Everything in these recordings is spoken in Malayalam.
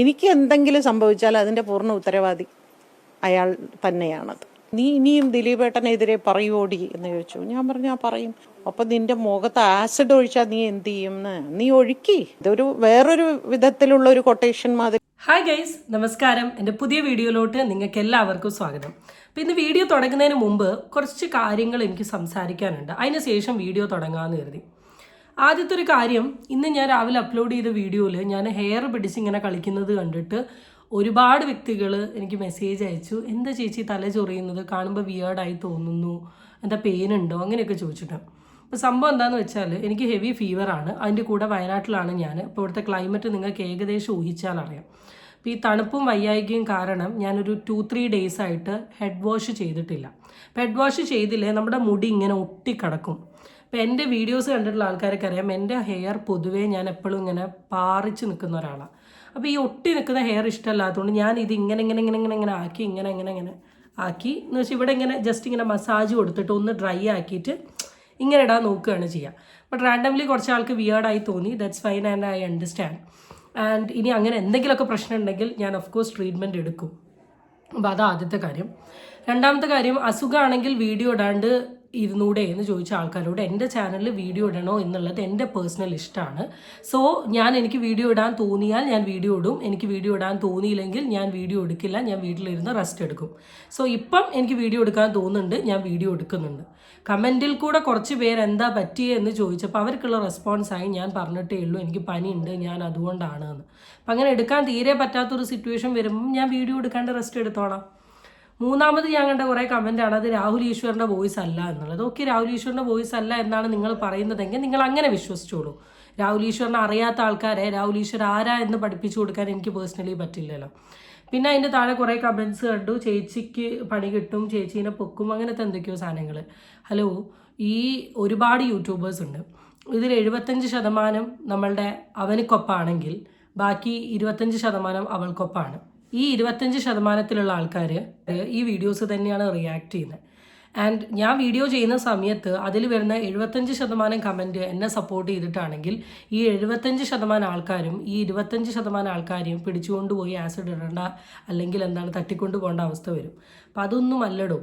എനിക്ക് എന്തെങ്കിലും സംഭവിച്ചാൽ അതിന്റെ പൂർണ ഉത്തരവാദി അയാൾ തന്നെയാണത്. നീ ഇനിയും ദിലീപേട്ടനെതിരെ പറയുവോടി എന്ന് ചോദിച്ചു. ഞാൻ പറഞ്ഞു ആ പറയും. അപ്പൊ നിന്റെ മുഖത്ത് ആസിഡ് ഒഴിച്ചാൽ നീ എന്ത് ചെയ്യും നീ ഒഴുക്കി. ഇതൊരു വേറൊരു വിധത്തിലുള്ള ഒരു കൊട്ടേഷൻ മാതിരി. ഹായ് ഗൈസ് നമസ്കാരം. എന്റെ പുതിയ വീഡിയോയിലോട്ട് നിങ്ങൾക്ക് എല്ലാവർക്കും സ്വാഗതം. അപ്പം ഇന്ന് വീഡിയോ തുടങ്ങുന്നതിന് മുമ്പ് കുറച്ച് കാര്യങ്ങൾ എനിക്ക് സംസാരിക്കാനുണ്ട്. അതിന് ശേഷം വീഡിയോ തുടങ്ങാമെന്ന് കരുതി. ആദ്യത്തെ ഒരു കാര്യം ഇന്ന് ഞാൻ രാവിലെ അപ്ലോഡ് ചെയ്ത വീഡിയോയിൽ ഞാൻ ഹെയർ പിടിച്ച് ഇങ്ങനെ കളിക്കുന്നത് കണ്ടിട്ട് ഒരുപാട് വ്യക്തികൾ എനിക്ക് മെസ്സേജ് അയച്ചു. എന്താ ചേച്ചി തല ചൊറിയുന്നത്? കാണുമ്പോൾ വിയേർഡായി തോന്നുന്നു. എന്താ പെയിൻ ഉണ്ടോ? അങ്ങനെയൊക്കെ ചോദിച്ചിട്ട്. അപ്പോൾ സംഭവം എന്താണെന്ന് വെച്ചാൽ എനിക്ക് ഹെവി ഫീവറാണ് അതിന്റെ കൂടെ വയനാട്ടിലാണ് ഞാൻ ഇപ്പോൾ ഇവിടുത്തെ ക്ലൈമറ്റ് നിങ്ങൾക്ക് ഏകദേശം ഊഹിച്ചാൽ അറിയാം അപ്പോൾ ഈ തണുപ്പും വയ്യായികയും കാരണം ഞാനൊരു ടു ത്രീ ഡേയ്സ് ആയിട്ട് ഹെഡ് വാഷ് ചെയ്തിട്ടില്ല. ഹെഡ് വാഷ് ചെയ്തില്ലേ നമ്മുടെ മുടി ഇങ്ങനെ ഒട്ടിക്കിടക്കും. അപ്പോൾ എന്റെ വീഡിയോസ് കണ്ടിട്ടുള്ള ആൾക്കാരൊക്കെ അറിയാം എന്റെ ഹെയർ പൊതുവേ ഞാൻ എപ്പോഴും ഇങ്ങനെ പാറിച്ച് നിൽക്കുന്ന ഒരാളാണ് അപ്പോൾ ഈ ഒട്ടി നിൽക്കുന്ന ഹെയർ ഇഷ്ടമല്ലാത്തതുകൊണ്ട് ഞാൻ ഇത് ഇങ്ങനെ ഇങ്ങനെ ഇങ്ങനെ ഇങ്ങനെ ഇങ്ങനെ ആക്കി ഇങ്ങനെ ഇങ്ങനെ ഇങ്ങനെ ആക്കി. എന്ന് വെച്ചാൽ ഇവിടെ ഇങ്ങനെ ജസ്റ്റ് ഇങ്ങനെ മസാജ് കൊടുത്തിട്ട് ഒന്ന് ഡ്രൈ ആക്കിയിട്ട് ഇങ്ങനെ ഇടാൻ നോക്കുകയാണ് ചെയ്യുക ബട്ട് റാൻഡംലി കുറച്ച് ആൾക്ക് വിയേർഡായി തോന്നി. That's fine and I understand and ഇനി അങ്ങനെ എന്തെങ്കിലുമൊക്കെ പ്രശ്നം ഉണ്ടെങ്കിൽ ഞാൻ ഓഫ് കോഴ്സ് ട്രീറ്റ്മെന്റ് എടുക്കും. അപ്പോൾ അത് ആദ്യത്തെ കാര്യം. രണ്ടാമത്തെ കാര്യം അസുഖമാണെങ്കിൽ വീഡിയോ ഇടാണ്ട് ഇരുന്നൂടെ എന്ന് ചോദിച്ച ആൾക്കാരോട് എന്റെ ചാനലിൽ വീഡിയോ ഇടണോ എന്നുള്ളത് എന്റെ പേഴ്സണൽ ഇഷ്ടമാണ്. സോ ഞാൻ എനിക്ക് വീഡിയോ ഇടാൻ തോന്നിയാൽ ഞാൻ വീഡിയോ ഇടും. എനിക്ക് വീഡിയോ ഇടാൻ തോന്നിയില്ലെങ്കിൽ ഞാൻ വീഡിയോ എടുക്കില്ല. ഞാൻ വീട്ടിലിരുന്ന് റെസ്റ്റ് എടുക്കും. സോ ഇപ്പം എനിക്ക് വീഡിയോ എടുക്കാൻ തോന്നുന്നുണ്ട്. ഞാൻ വീഡിയോ എടുക്കുന്നുണ്ട്. കമന്റിൽ കൂടെ കുറച്ച് പേര് എന്താ പറ്റിയേ എന്ന് ചോദിച്ചപ്പോൾ അവർക്കുള്ള റെസ്പോൺസായി ഞാൻ പറഞ്ഞിട്ടേ ഉള്ളൂ. എനിക്ക് പനിയുണ്ട് ഞാൻ അതുകൊണ്ടാണ് എന്ന്. അപ്പം അങ്ങനെ എടുക്കാൻ തീരെ പറ്റാത്തൊരു സിറ്റുവേഷൻ വരുമ്പം ഞാൻ വീഡിയോ എടുക്കാണ്ട് റെസ്റ്റ് എടുത്തോളാം. മൂന്നാമത് ഞാൻ കണ്ട കുറേ കമന്റാണ് അത് രാഹുൽ ഈശ്വറിന്റെ വോയിസ് അല്ല എന്നുള്ളത്. ഓക്കെ രാഹുൽ ഈശ്വറിന്റെ വോയിസ് അല്ല എന്നാണ് നിങ്ങൾ പറയുന്നതെങ്കിൽ നിങ്ങൾ അങ്ങനെ വിശ്വസിച്ചോളൂ. രാഹുൽ ഈശ്വറിനെ അറിയാത്ത ആൾക്കാരെ രാഹുൽ ഈശ്വർ ആരാ എന്ന് പഠിപ്പിച്ചു കൊടുക്കാൻ എനിക്ക് പേഴ്സണലി പറ്റില്ലല്ലോ. പിന്നെ അതിന്റെ താഴെ കുറേ കമൻസ് കണ്ടു. ചേച്ചിക്ക് പണി കിട്ടും ചേച്ചീനെ പൊക്കും അങ്ങനത്തെ എന്തൊക്കെയോ സാധനങ്ങൾ ഹലോ ഈ ഒരുപാട് യൂട്യൂബേഴ്സ് ഉണ്ട്. ഇതിൽ എഴുപത്തഞ്ച് ശതമാനം നമ്മളുടെ അവനക്കൊപ്പാണെങ്കിൽ ബാക്കി ഇരുപത്തഞ്ച് ശതമാനം അവൾക്കൊപ്പാണ്. ഈ ഇരുപത്തഞ്ച് ശതമാനത്തിലുള്ള ആൾക്കാർ ഈ വീഡിയോസ് തന്നെയാണ് റിയാക്ട് ചെയ്യുന്നത് ആൻഡ് ഞാൻ വീഡിയോ ചെയ്യുന്ന സമയത്ത് അതിൽ വരുന്ന എഴുപത്തഞ്ച് ശതമാനം കമന്റ് എന്നെ സപ്പോർട്ട് ചെയ്തിട്ടാണെങ്കിൽ ഈ എഴുപത്തഞ്ച് ശതമാനം ആൾക്കാരും ഈ ഇരുപത്തഞ്ച് ശതമാനം ആൾക്കാരെയും പിടിച്ചുകൊണ്ട് പോയി ആസിഡ് ഇടേണ്ട അല്ലെങ്കിൽ എന്താണ് തട്ടിക്കൊണ്ട് പോകേണ്ട അവസ്ഥ വരും. അപ്പം അതൊന്നും അല്ലടോ.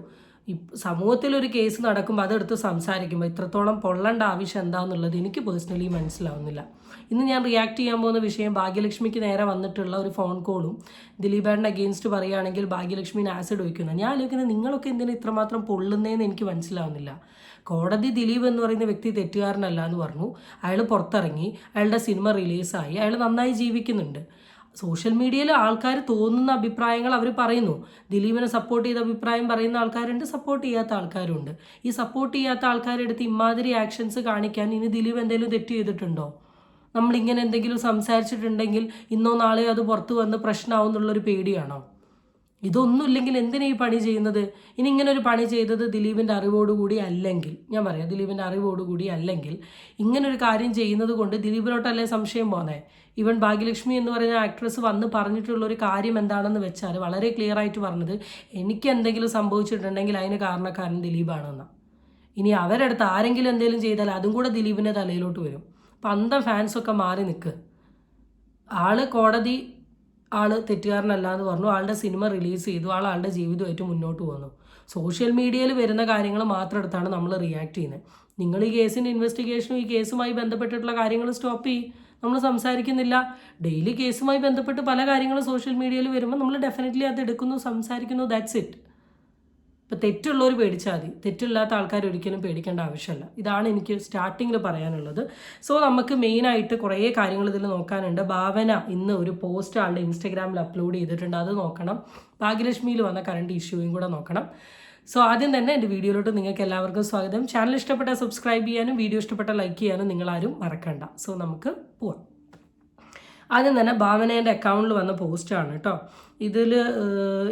ഇപ്പം സമൂഹത്തിലൊരു കേസ് നടക്കുമ്പോൾ അതെടുത്ത് സംസാരിക്കുമ്പോൾ ഇത്രത്തോളം പൊള്ളേണ്ട ആവശ്യം എന്താണെന്നുള്ളത് എനിക്ക് പേഴ്സണലി മനസ്സിലാവുന്നില്ല. ഇന്ന് ഞാൻ റിയാക്ട് ചെയ്യാൻ പോകുന്ന വിഷയം ഭാഗ്യലക്ഷ്മിക്ക് നേരെ വന്നിട്ടുള്ള ഒരു ഫോൺ കോളും ദിലീപേട്ടൻ അഗെയിൻസ്റ്റ് പറയുകയാണെങ്കിൽ ഭാഗ്യലക്ഷ്മിന് ആസിഡ് ഒഴിക്കുന്നത് ഞാൻ ആലോചിക്കുന്നത് നിങ്ങളൊക്കെ എന്തിനാ ഇത്രമാത്രം പൊള്ളുന്നതെന്ന് എനിക്ക് മനസ്സിലാവുന്നില്ല. കോടതി ദിലീപ് എന്ന് പറയുന്ന വ്യക്തി തെറ്റുകാരനല്ല എന്ന് പറഞ്ഞു. അയാൾ പുറത്തിറങ്ങി അയാളുടെ സിനിമ റിലീസായി അയാൾ നന്നായി ജീവിക്കുന്നുണ്ട്. സോഷ്യൽ മീഡിയയിൽ ആൾക്കാർ തോന്നുന്ന അഭിപ്രായങ്ങൾ അവർ പറയുന്നു. ദിലീപിനെ സപ്പോർട്ട് ചെയ്ത അഭിപ്രായം പറയുന്ന ആൾക്കാരുണ്ട് സപ്പോർട്ട് ചെയ്യാത്ത ആൾക്കാരുണ്ട്. ഈ സപ്പോർട്ട് ചെയ്യാത്ത ആൾക്കാരെടുത്ത് ഇമാതിരി ആക്ഷൻസ് കാണിക്കാൻ ഇനി ദിലീപ് എന്തെങ്കിലും തെറ്റ് ചെയ്തിട്ടുണ്ടോ? നമ്മളിങ്ങനെ എന്തെങ്കിലും സംസാരിച്ചിട്ടുണ്ടെങ്കിൽ ഇന്നോ നാളെയോ അത് പുറത്ത് വന്ന് പ്രശ്നമാവും എന്നുള്ളൊരു പേടിയാണോ? ഇതൊന്നുമില്ലെങ്കിൽ എന്തിനാ ഈ പണി ചെയ്യുന്നത്? ഇനി ഇങ്ങനെ ഒരു പണി ചെയ്തത് ദിലീപിന്റെ അറിവോടുകൂടി അല്ലെങ്കിൽ ഞാൻ പറയാം ദിലീപിന്റെ അറിവോടുകൂടി അല്ലെങ്കിൽ ഇങ്ങനൊരു കാര്യം ചെയ്യുന്നത് കൊണ്ട് ദിലീപിനോട്ടല്ലേ സംശയം പോന്നേ? ഇവൻ ഭാഗ്യലക്ഷ്മി എന്ന് പറയുന്ന ആക്ട്രസ് വന്ന് പറഞ്ഞിട്ടുള്ള ഒരു കാര്യം എന്താണെന്ന് വെച്ചാൽ വളരെ ക്ലിയർ ആയിട്ട് പറഞ്ഞത് എനിക്ക് എന്തെങ്കിലും സംഭവിച്ചിട്ടുണ്ടെങ്കിൽ അതിന് കാരണക്കാരൻ ദിലീപാണെന്നാണ് ഇനി അവരടുത്ത് ആരെങ്കിലും എന്തെങ്കിലും ചെയ്താൽ അതും കൂടെ ദിലീപിന്റെ തലയിലോട്ട് വരും. അപ്പം അന്തം ഫാൻസൊക്കെ മാറി നിൽക്ക് ആൾ കോടതി ആൾ തെറ്റുകാരനല്ല എന്ന് പറഞ്ഞു. ആളുടെ സിനിമ റിലീസ് ചെയ്തു. ആൾ ആളുടെ ജീവിതമായിട്ട് മുന്നോട്ട് പോകുന്നു സോഷ്യൽ മീഡിയയിൽ വരുന്ന കാര്യങ്ങൾ മാത്രം എടുത്താണ് നമ്മൾ റിയാക്ട് ചെയ്യുന്നത്. നിങ്ങൾ ഈ കേസിന്റെ ഇൻവെസ്റ്റിഗേഷനും ഈ കേസുമായി ബന്ധപ്പെട്ടിട്ടുള്ള കാര്യങ്ങൾ സ്റ്റോപ്പ് ചെയ്യും. നമ്മൾ സംസാരിക്കുന്നില്ല. ഡെയിലി കേസുമായി ബന്ധപ്പെട്ട് പല കാര്യങ്ങളും സോഷ്യൽ മീഡിയയിൽ വരുമ്പോൾ നമ്മൾ ഡെഫിനറ്റ്ലി അത് എടുക്കുന്നു സംസാരിക്കുന്നു ദാറ്റ്സ് ഇറ്റ് ഇപ്പം തെറ്റുള്ളവർ പേടിച്ചാൽ മതി. തെറ്റില്ലാത്ത ആൾക്കാർ ഒരിക്കലും പേടിക്കേണ്ട ആവശ്യമില്ല ഇതാണ് എനിക്ക് സ്റ്റാർട്ടിങ്ങിൽ പറയാനുള്ളത്. സോ നമുക്ക് മെയിനായിട്ട് കുറേ കാര്യങ്ങൾ ഇതിൽ നോക്കാനുണ്ട്. ഭാവന ഇന്ന് ഒരു പോസ്റ്റ് ആളുടെ ഇൻസ്റ്റഗ്രാമിൽ അപ്ലോഡ് ചെയ്തിട്ടുണ്ട്. അത് നോക്കണം. ഭാഗ്യലക്ഷ്മിയിൽ വന്ന കറണ്ട് ഇഷ്യൂയും കൂടെ നോക്കണം. സോ ആദ്യം തന്നെ എന്റെ വീഡിയോയിലോട്ട് നിങ്ങൾക്ക് എല്ലാവർക്കും സ്വാഗതം. ചാനൽ ഇഷ്ടപ്പെട്ട സബ്സ്ക്രൈബ് ചെയ്യാനും വീഡിയോ ഇഷ്ടപ്പെട്ട ലൈക്ക് ചെയ്യാനും നിങ്ങൾ ആരും മറക്കണ്ട. സോ നമുക്ക് പോവാം. ആദ്യം തന്നെ ഭാവനേന്റെ അക്കൗണ്ടിൽ വന്ന പോസ്റ്റാണ് കേട്ടോ. ഇതിൽ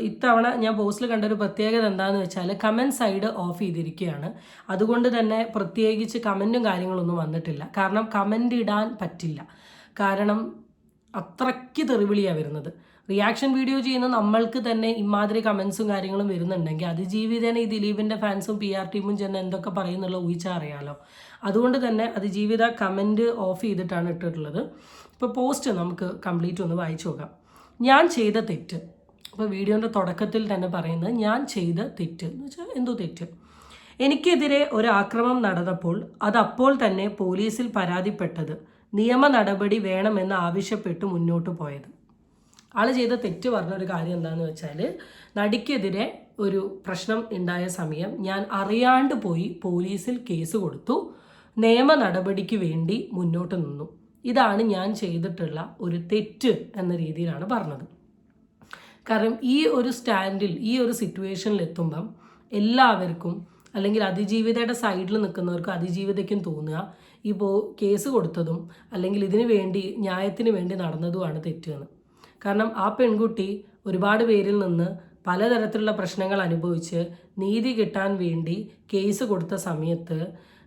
ഇത്തവണ ഞാൻ പോസ്റ്റിൽ കണ്ട ഒരു പ്രത്യേകത എന്താണെന്ന് വെച്ചാൽ കമന്റ് സൈഡ് ഓഫ് ചെയ്തിരിക്കുകയാണ്. അതുകൊണ്ട് തന്നെ പ്രത്യേകിച്ച് കമന്റും കാര്യങ്ങളൊന്നും വന്നിട്ടില്ല. കാരണം കമന്റ് ഇടാൻ പറ്റില്ല. കാരണം അത്രയ്ക്ക് തെറിവിളിയാണ് വരുന്നത്. റിയാക്ഷൻ വീഡിയോ ചെയ്യുന്ന നമ്മൾക്ക് തന്നെ ഇമാതിരി കമൻസും കാര്യങ്ങളും വരുന്നുണ്ടെങ്കിൽ അത് ജീവിതേനെ ഈ ദിലീപിന്റെ ഫാൻസും പി ആർ ടീമും ചെന്ന് എന്തൊക്കെ പറയുന്നുള്ള ഊഹിച്ചാൽ അറിയാലോ. അതുകൊണ്ട് തന്നെ അത് ജീവിത കമന്റ് ഓഫ് ചെയ്തിട്ടാണ് ഇട്ടിട്ടുള്ളത്. ഇപ്പോൾ പോസ്റ്റ് നമുക്ക് കംപ്ലീറ്റ് ഒന്ന് വായിച്ചു നോക്കാം. ഞാൻ ചെയ്ത തെറ്റ്. അപ്പോൾ വീഡിയോന്റെ തുടക്കത്തിൽ തന്നെ പറയുന്നത് ഞാൻ ചെയ്ത തെറ്റ് എന്ന് വെച്ചാൽ എന്തോ തെറ്റ്. എനിക്കെതിരെ ഒരു ആക്രമം നടന്നപ്പോൾ അത് അപ്പോൾ തന്നെ പോലീസിൽ പരാതിപ്പെട്ടത് നിയമ നടപടി വേണമെന്ന് ആവശ്യപ്പെട്ട് മുന്നോട്ട് പോയത്. ആൾ ചെയ്ത തെറ്റ് പറഞ്ഞ ഒരു കാര്യം എന്താണെന്ന് വെച്ചാൽ നടിക്കെതിരെ ഒരു പ്രശ്നം ഉണ്ടായ സമയം ഞാൻ അറിയാണ്ട് പോയി പോലീസിൽ കേസ് കൊടുത്തു. നിയമ നടപടിക്ക് വേണ്ടി മുന്നോട്ട് നിന്നു. ഇതാണ് ഞാൻ ചെയ്തിട്ടുള്ള ഒരു തെറ്റ് എന്ന രീതിയിലാണ് പറഞ്ഞത്. കാരണം ഈ ഒരു സ്റ്റാൻഡിൽ ഈ ഒരു സിറ്റുവേഷനിൽ എത്തുമ്പം എല്ലാവർക്കും അല്ലെങ്കിൽ അതിജീവിതയുടെ സൈഡിൽ നിൽക്കുന്നവർക്കും അതിജീവിതയ്ക്കും തോന്നുക ഇപ്പോൾ കേസ് കൊടുത്തതും അല്ലെങ്കിൽ ഇതിനു വേണ്ടി ന്യായത്തിന് വേണ്ടി നടന്നതുമാണ് തെറ്റെന്ന് കാരണം ആ പെൺകുട്ടി ഒരുപാട് പേരിൽ നിന്ന് പലതരത്തിലുള്ള പ്രശ്നങ്ങൾ അനുഭവിച്ച് നീതി കിട്ടാൻ വേണ്ടി കേസ് കൊടുത്ത സമയത്ത്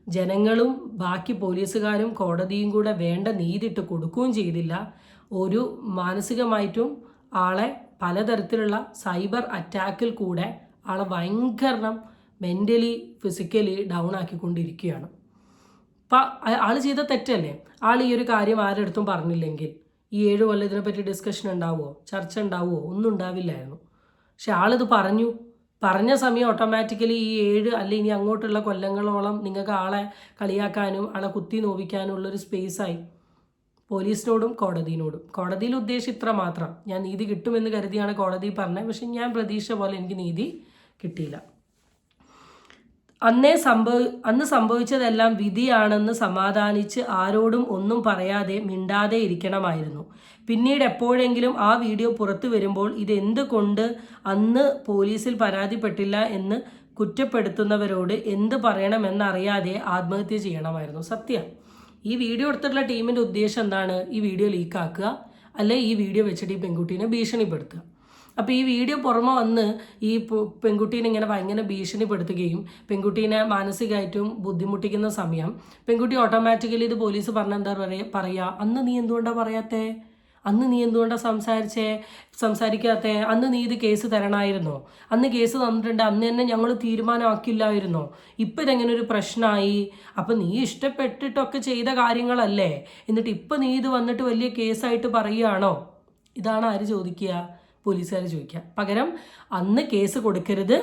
ജനങ്ങളും ബാക്കി പോലീസുകാരും കോടതിയും കൂടെ വേണ്ട നീതി ഇട്ട് കൊടുക്കുകയും ചെയ്തില്ല. ഒരു മാനസികമായിട്ടും ആളെ പലതരത്തിലുള്ള സൈബർ അറ്റാക്കിൽ കൂടെ ആളെ ഭയങ്കരം മെന്റലി ഫിസിക്കലി ഡൗൺ ആക്കിക്കൊണ്ടിരിക്കുകയാണ്. അപ്പം ആൾ ചെയ്ത തെറ്റല്ലേ? ആൾ ഈ ഒരു കാര്യം ആരുടെ അടുത്തും പറഞ്ഞില്ലെങ്കിൽ. ഈ ഏഴ് കൊല്ലം ഇതിനെപ്പറ്റി ഡിസ്കഷൻ ഉണ്ടാവുമോ ചർച്ച ഉണ്ടാവുമോ ഒന്നും ഉണ്ടാവില്ലായിരുന്നു. പക്ഷെ ആളിത് പറഞ്ഞു. പറഞ്ഞ സമയം ഓട്ടോമാറ്റിക്കലി ഈ ഏഴ് അല്ലെങ്കിൽ ഇനി അങ്ങോട്ടുള്ള കൊല്ലങ്ങളോളം നിങ്ങൾക്ക് ആളെ കളിയാക്കാനും ആളെ കുത്തി നോവിക്കാനും ഉള്ളൊരു സ്പേസായി പോലീസിനോടും കോടതിയോടും കോടതിയിൽ ഉദ്ദേശം ഇത്ര മാത്രം. ഞാൻ നീതി കിട്ടുമെന്ന് കരുതിയാണ് കോടതി പറഞ്ഞത്. പക്ഷെ ഞാൻ പ്രതീക്ഷ പോലെ എനിക്ക് നീതി കിട്ടിയില്ല. അന്നേ സംഭവ അന്ന് സംഭവിച്ചതെല്ലാം വിധിയാണെന്ന് സമാധാനിച്ച് ആരോടും ഒന്നും പറയാതെ മിണ്ടാതെ ഇരിക്കണമായിരുന്നു. പിന്നീട് എപ്പോഴെങ്കിലും ആ വീഡിയോ പുറത്തു വരുമ്പോൾ ഇതെന്തുകൊണ്ട് അന്ന് പോലീസിൽ പരാതിപ്പെട്ടില്ല എന്ന് കുറ്റപ്പെടുത്തുന്നവരോട് എന്ത് പറയണമെന്നറിയാതെ ആത്മഹത്യ ചെയ്യണമായിരുന്നു സത്യം. ഈ വീഡിയോ എടുത്തിട്ടുള്ള ടീമിന്റെ ഉദ്ദേശം എന്താണ്? ഈ വീഡിയോ ലീക്കാക്കുക. അല്ലെ ഈ വീഡിയോ വെച്ചിട്ട് ഈ പെൺകുട്ടീനെ ഭീഷണിപ്പെടുത്തുക. അപ്പോൾ ഈ വീഡിയോ പുറമെ വന്ന് ഈ പെൺകുട്ടീനെ ഇങ്ങനെ ഭയങ്കര ഭീഷണിപ്പെടുത്തുകയും പെൺകുട്ടീനെ മാനസികമായിട്ടും ബുദ്ധിമുട്ടിക്കുന്ന സമയം പെൺകുട്ടി ഓട്ടോമാറ്റിക്കലി ഇത് പോലീസ് പറഞ്ഞ എന്താ പറയുക പറയുക അന്ന് നീ എന്തുകൊണ്ടാണ് പറയാത്തേ? അന്ന് നീ എന്തുകൊണ്ടാണ് സംസാരിച്ചേ സംസാരിക്കാത്ത? അന്ന് നീ ഇത് കേസ് തരണമായിരുന്നോ അന്ന് കേസ് തന്നിട്ടുണ്ട് അന്ന് തന്നെ ഞങ്ങൾ തീരുമാനമാക്കില്ലായിരുന്നോ? ഇപ്പം ഇതെങ്ങനെ ഒരു പ്രശ്നമായി അപ്പം നീ ഇഷ്ടപ്പെട്ടിട്ടൊക്കെ ചെയ്ത കാര്യങ്ങളല്ലേ? എന്നിട്ട് ഇപ്പം നീ ഇത് വന്നിട്ട് വലിയ കേസായിട്ട് പറയുകയാണോ? ഇതാണ് ആര് ചോദിക്കുക? പോലീസുകാർ ചോദിക്കുക പകരം അന്ന് കേസ് കൊടുക്കരുത്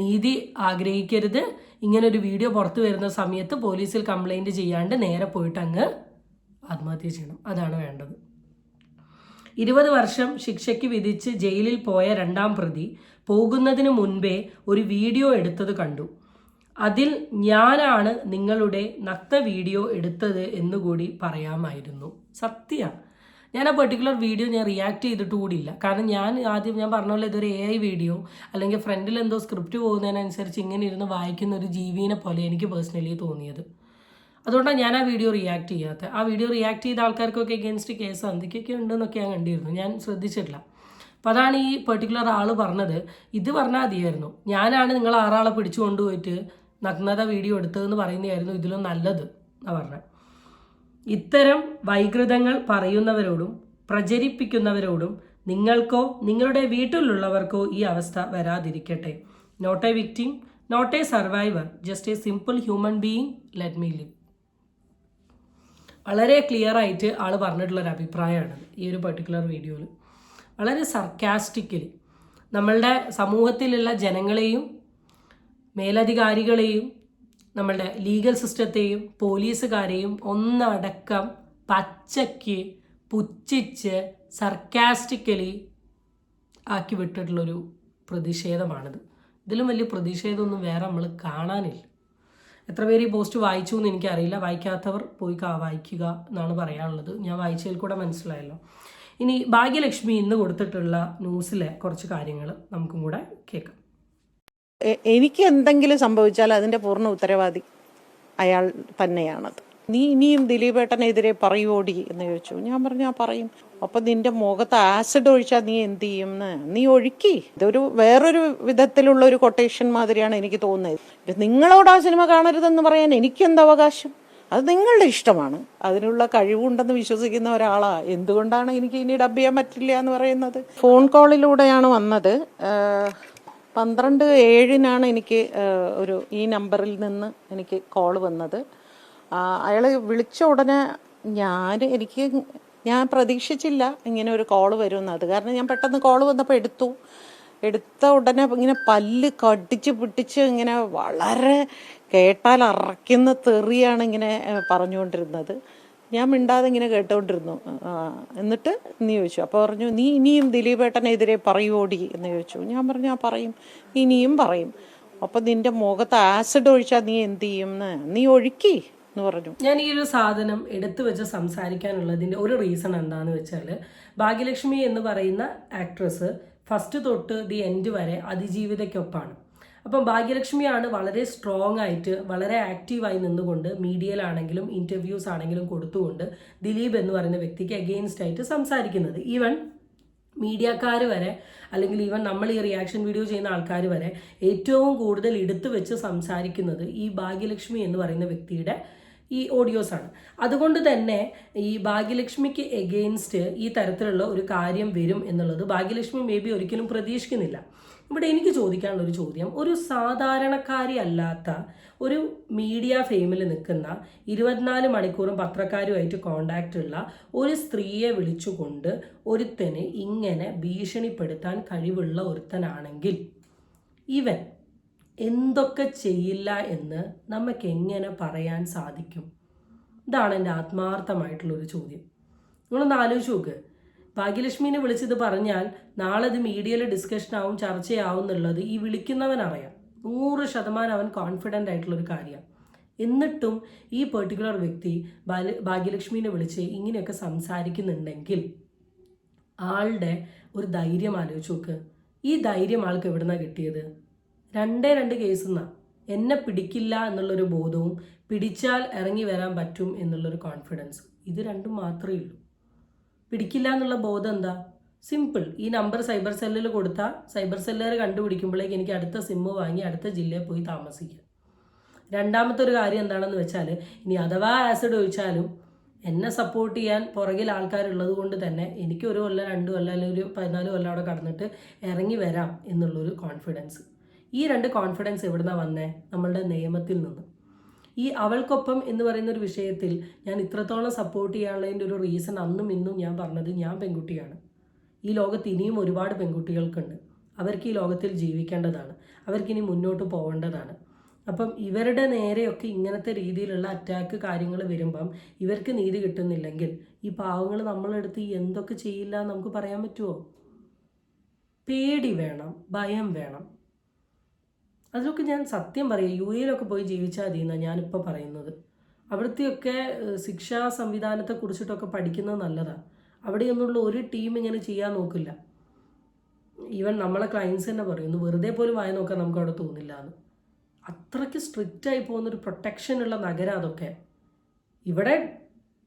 നീതി ആഗ്രഹിക്കരുത് ഇങ്ങനൊരു വീഡിയോ പുറത്തു വരുന്ന സമയത്ത് പോലീസിൽ കംപ്ലൈന്റ് ചെയ്യാണ്ട് നേരെ പോയിട്ട് അങ്ങ് ആത്മഹത്യ ചെയ്യണം. അതാണ് വേണ്ടത്. ഇരുപത് വർഷം ശിക്ഷയ്ക്ക് വിധിച്ച് ജയിലിൽ പോയ രണ്ടാം പ്രതി പോകുന്നതിന് മുൻപേ ഒരു വീഡിയോ എടുത്തത് കണ്ടു. അതിൽ ഞാനാണ് നിങ്ങളുടെ നഗ്ന വീഡിയോ എടുത്തത് എന്നുകൂടി പറയാമായിരുന്നു. സത്യ. ഞാൻ ആ പെർട്ടിക്കുലർ വീഡിയോ ഞാൻ റിയാക്ട് ചെയ്തിട്ട് കൂടിയില്ല കാരണം ഞാൻ ആദ്യം ഞാൻ പറഞ്ഞ പോലെ ഇതൊരു എ ഐ വീഡിയോ അല്ലെങ്കിൽ ഫ്രണ്ടിൽ എന്തോ സ്ക്രിപ്റ്റ് പോകുന്നതിനനുസരിച്ച് ഇങ്ങനെ ഇരുന്ന് വായിക്കുന്ന ഒരു ജീവിനെ പോലെ എനിക്ക് പേഴ്സണലി തോന്നിയത്. അതുകൊണ്ടാണ് ഞാൻ ആ വീഡിയോ റിയാക്ട് ചെയ്യാത്തത്. ആ വീഡിയോ റിയാക്ട് ചെയ്ത ആൾക്കാർക്കൊക്കെ എഗൻസ്റ്റ് കേസ് എന്തൊക്കെയൊക്കെ ഉണ്ടെന്നൊക്കെ ഞാൻ കണ്ടിരുന്നു. ഞാൻ ശ്രദ്ധിച്ചിട്ടില്ല. അപ്പോൾ അതാണ് ഈ പെർട്ടിക്കുലർ ആൾ പറഞ്ഞത്. ഇത് പറഞ്ഞാൽ മതിയായിരുന്നു. ഞാനാണ് നിങ്ങൾ ആറാളെ പിടിച്ചു കൊണ്ടുപോയിട്ട് നഗ്നത വീഡിയോ എടുത്തതെന്ന് പറയുന്നതായിരുന്നു ഇതിലും നല്ലത് എന്നാണ് പറഞ്ഞത്. ഇത്തരം വൈകൃതങ്ങൾ പറയുന്നവരോടും പ്രചരിപ്പിക്കുന്നവരോടും നിങ്ങൾക്കോ നിങ്ങളുടെ വീട്ടിലുള്ളവർക്കോ ഈ അവസ്ഥ വരാതിരിക്കട്ടെ. Not a victim not a survivor just a simple human being let me live വളരെ ക്ലിയർ ആയിട്ട് ആൾ പറഞ്ഞിട്ടുള്ളൊരു അഭിപ്രായമാണ് ഈ ഒരു പെർട്ടിക്കുലർ വീഡിയോയിൽ വളരെ സർക്കാസ്റ്റിക്കലി നമ്മളുടെ സമൂഹത്തിലുള്ള ജനങ്ങളെയും മേലധികാരികളെയും നമ്മളുടെ ലീഗൽ സിസ്റ്റത്തെയും പോലീസുകാരെയും ഒന്നടക്കം പച്ചയ്ക്ക് പുച്ഛിച്ച് സർക്കാസ്റ്റിക്കലി ആക്കി വിട്ടിട്ടുള്ളൊരു പ്രതിഷേധമാണിത്. ഇതിലും വലിയ പ്രതിഷേധമൊന്നും വേറെ നമ്മൾ കാണാനില്ല. എത്ര പേര് ഈ പോസ്റ്റ് വായിച്ചു എന്ന് എനിക്കറിയില്ല. വായിക്കാത്തവർ പോയി വായിക്കുക എന്നാണ് പറയാനുള്ളത്. ഞാൻ വായിച്ചതിൽ കൂടെ മനസ്സിലായല്ലോ. ഇനി ഭാഗ്യലക്ഷ്മി ഇന്ന് കൊടുത്തിട്ടുള്ള ന്യൂസിലെ കുറച്ച് കാര്യങ്ങൾ നമുക്കും കൂടെ കേൾക്കാം. എനിക്ക് എന്തെങ്കിലും സംഭവിച്ചാൽ അതിന്റെ പൂർണ ഉത്തരവാദി അയാൾ തന്നെയാണത്. നീ ഇനിയും ദിലീപേട്ടനെതിരെ പറയുവോടി എന്ന് ചോദിച്ചു. ഞാൻ പറഞ്ഞു ആ പറയും. അപ്പൊ നിന്റെ മുഖത്ത് ആസിഡ് ഒഴിച്ചാൽ നീ എന്ത് ചെയ്യും നീ ഒഴുക്കി. ഇതൊരു വേറൊരു വിധത്തിലുള്ള ഒരു കൊട്ടേഷൻ മാതിരിയാണ് എനിക്ക് തോന്നുന്നത്. നിങ്ങളോട് ആ സിനിമ കാണരുതെന്ന് പറയാൻ എനിക്കെന്ത് അവകാശം? അത് നിങ്ങളുടെ ഇഷ്ടമാണ്. അതിനുള്ള കഴിവുണ്ടെന്ന് വിശ്വസിക്കുന്ന ഒരാളാ. എന്തുകൊണ്ടാണ് എനിക്ക് ഇനി ഡബ് ചെയ്യാൻ പറ്റില്ല എന്ന് പറയുന്നത്? ഫോൺ കോളിലൂടെയാണ് വന്നത്. പന്ത്രണ്ട് ഏഴിനാണ് എനിക്ക് ഒരു ഈ നമ്പറിൽ നിന്ന് എനിക്ക് കോൾ വന്നത്. അയാൾ വിളിച്ച ഉടനെ ഞാൻ എനിക്ക് ഞാൻ പ്രതീക്ഷിച്ചില്ല ഇങ്ങനെ ഒരു കോൾ വരുമെന്ന്. അത് കാരണം ഞാൻ പെട്ടെന്ന് കോൾ വന്നപ്പോൾ എടുത്തു. എടുത്ത ഉടനെ ഇങ്ങനെ പല്ല് കടിച്ച് പിടിച്ച് ഇങ്ങനെ വളരെ കേട്ടാൽ അറയ്ക്കുന്ന തെറിയാണ് ഇങ്ങനെ പറഞ്ഞുകൊണ്ടിരുന്നത്. ഞാൻ മിണ്ടാതെ ഇങ്ങനെ കേട്ടോണ്ടിരുന്നു. എന്നിട്ട് നീ ചോദിച്ചു. അപ്പോൾ പറഞ്ഞു നീ ഇനിയും ദിലീപേട്ടനെതിരെ പറയുവോടി? എന്ന് ചോദിച്ചു. ഞാൻ പറഞ്ഞു ആ പറയും. ഇനിയും പറയും. അപ്പം നിന്റെ മുഖത്ത് ആസിഡ് ഒഴിച്ചാ നീ എന്ത് ചെയ്യും നീ ഒഴുക്കി. എന്ന് പറഞ്ഞു. ഞാൻ ഈ ഒരു സാധനം എടുത്തു വെച്ച് സംസാരിക്കാനുള്ളതിന്റെ ഒരു റീസൺ എന്താണെന്ന് വെച്ചാൽ ഭാഗ്യലക്ഷ്മി എന്ന് പറയുന്ന ആക്ട്രസ് ഫസ്റ്റ് തൊട്ട് ദി എൻഡ് വരെ അതിജീവിതയ്ക്കൊപ്പാണ്. അപ്പം ഭാഗ്യലക്ഷ്മിയാണ് വളരെ സ്ട്രോങ് ആയിട്ട് വളരെ ആക്റ്റീവായി നിന്നുകൊണ്ട് മീഡിയയിലാണെങ്കിലും ഇന്റർവ്യൂസ് ആണെങ്കിലും കൊടുത്തുകൊണ്ട് ദിലീപ് എന്ന് പറയുന്ന വ്യക്തിക്ക് അഗെയിൻസ്റ്റ് ആയിട്ട് സംസാരിക്കുന്നത്. ഈവൻ മീഡിയക്കാർ വരെ അല്ലെങ്കിൽ ഈവൻ നമ്മൾ ഈ റിയാക്ഷൻ വീഡിയോ ചെയ്യുന്ന ആൾക്കാർ വരെ ഏറ്റവും കൂടുതൽ എടുത്തു വെച്ച് സംസാരിക്കുന്നത് ഈ ഭാഗ്യലക്ഷ്മി എന്ന് പറയുന്ന വ്യക്തിയുടെ ഈ ഓഡിയോസാണ് അതുകൊണ്ട് തന്നെ ഈ ഭാഗ്യലക്ഷ്മിക്ക് എഗെയിൻസ്റ്റ് ഈ തരത്തിലുള്ള ഒരു കാര്യം വരും എന്നുള്ളത് ഭാഗ്യലക്ഷ്മി മേ ബി ഒരിക്കലും പ്രതീക്ഷിക്കുന്നില്ല. ഇവിടെ എനിക്ക് ചോദിക്കാനുള്ളൊരു ചോദ്യം. ഒരു സാധാരണക്കാരി അല്ലാത്ത ഒരു മീഡിയ ഫെയിമിൽ നിൽക്കുന്ന ഇരുപത്തിനാല് മണിക്കൂറും പത്രക്കാരുമായിട്ട് കോണ്ടാക്റ്റ് ഉള്ള ഒരു സ്ത്രീയെ വിളിച്ചുകൊണ്ട് ഒരുത്തന് ഇങ്ങനെ ഭീഷണിപ്പെടുത്താൻ കഴിവുള്ള ഒരുത്തനാണെങ്കിൽ ഇവൻ എന്തൊക്കെ ചെയ്യില്ല എന്ന് നമുക്ക് എങ്ങനെ പറയാൻ സാധിക്കും? ഇതാണ് എന്റെ ആത്മാർത്ഥമായിട്ടുള്ളൊരു ചോദ്യം. നിങ്ങളൊന്ന് ആലോചിച്ച് നോക്ക്. ഭാഗ്യലക്ഷ്മിനെ വിളിച്ചത് പറഞ്ഞാൽ നാളെ ഇത് മീഡിയയിൽ ഡിസ്കഷൻ ആവും ചർച്ചയാവും എന്നുള്ളത് ഈ വിളിക്കുന്നവൻ അറിയാം. നൂറ് ശതമാനം അവൻ കോൺഫിഡന്റ് ആയിട്ടുള്ളൊരു കാര്യമാണ് എന്നിട്ടും ഈ പെർട്ടിക്കുലർ വ്യക്തി ഭാഗ്യലക്ഷ്മീനെ വിളിച്ച് ഇങ്ങനെയൊക്കെ സംസാരിക്കുന്നുണ്ടെങ്കിൽ ആളുടെ ഒരു ധൈര്യം ആലോചിച്ച് നോക്ക്. ഈ ധൈര്യം ആൾക്ക് എവിടുന്നാണ് കിട്ടിയത്? രണ്ടേ രണ്ട് കേസ് എന്നാ എന്നെ പിടിക്കില്ല എന്നുള്ളൊരു ബോധവും പിടിച്ചാൽ ഇറങ്ങി വരാൻ പറ്റും എന്നുള്ളൊരു കോൺഫിഡൻസും ഇത് രണ്ടും മാത്രമേ ഉള്ളൂ. പിടിക്കില്ല എന്നുള്ള ബോധം എന്താ? സിമ്പിൾ ഈ നമ്പർ സൈബർ സെല്ലിൽ കൊടുത്താൽ സൈബർ സെല്ലുകാർ കണ്ടുപിടിക്കുമ്പോഴേക്ക് എനിക്ക് അടുത്ത സിമ്മ് വാങ്ങി അടുത്ത ജില്ലയിൽ പോയി താമസിക്കാം. രണ്ടാമത്തെ ഒരു കാര്യം എന്താണെന്ന് വെച്ചാൽ ഇനി അഥവാ ആസിഡ് ഒഴിച്ചാലും എന്നെ സപ്പോർട്ട് ചെയ്യാൻ പുറകിൽ ആൾക്കാരുള്ളത് കൊണ്ട് തന്നെ എനിക്ക് ഒരു കൊല്ലം രണ്ട് കൊല്ലം അല്ലെങ്കിൽ ഒരു പതിനാല് കൊല്ലം അവിടെ കടന്നിട്ട് ഇറങ്ങി വരാം എന്നുള്ളൊരു കോൺഫിഡൻസ് ഈ രണ്ട് കോൺഫിഡൻസ് എവിടുന്നാണ് വന്നേ? നമ്മളുടെ നിയമത്തിൽ നിന്ന്. ഈ അവൾക്കൊപ്പം എന്ന് പറയുന്ന ഒരു വിഷയത്തിൽ ഞാൻ ഇത്രത്തോളം സപ്പോർട്ട് ചെയ്യാനുള്ളതിന്റെ ഒരു റീസൺ അന്നും ഇന്നും ഞാൻ പറഞ്ഞത് ഞാൻ പെൺകുട്ടിയാണ്. ഈ ലോകത്ത് ഇനിയും ഒരുപാട് പെൺകുട്ടികൾക്കുണ്ട്. അവർക്ക് ഈ ലോകത്തിൽ ജീവിക്കേണ്ടതാണ്. അവർക്കിനി മുന്നോട്ട് പോകേണ്ടതാണ്. അപ്പം ഇവരുടെ നേരെയൊക്കെ ഇങ്ങനത്തെ രീതിയിലുള്ള അറ്റാക്ക് കാര്യങ്ങൾ വരുമ്പം ഇവർക്ക് നീതി കിട്ടുന്നില്ലെങ്കിൽ ഈ പാവങ്ങൾ നമ്മളെടുത്ത് എന്തൊക്കെ ചെയ്യില്ല നമുക്ക് പറയാൻ പറ്റുമോ പേടി വേണം ഭയം വേണം. അതിലൊക്കെ ഞാൻ സത്യം പറയാം. യു എയിലൊക്കെ പോയി ജീവിച്ചാൽ മതി എന്നാണ് ഞാനിപ്പോൾ പറയുന്നത്. അവിടുത്തെയൊക്കെ ശിക്ഷാ സംവിധാനത്തെ കുറിച്ചിട്ടൊക്കെ പഠിക്കുന്നത് നല്ലതാണ് അവിടെ എന്നുള്ള ഒരു ടീം ഇങ്ങനെ ചെയ്യാൻ നോക്കില്ല. ഈവൻ നമ്മളെ ക്ലയൻസ് തന്നെ പറയുന്നു വെറുതെ പോലും വായ നോക്കാൻ നമുക്ക് അവിടെ തോന്നില്ല എന്ന് അത്രയ്ക്ക് സ്ട്രിക്റ്റായി പോകുന്നൊരു പ്രൊട്ടക്ഷൻ ഉള്ള നഗരം അതൊക്കെ. ഇവിടെ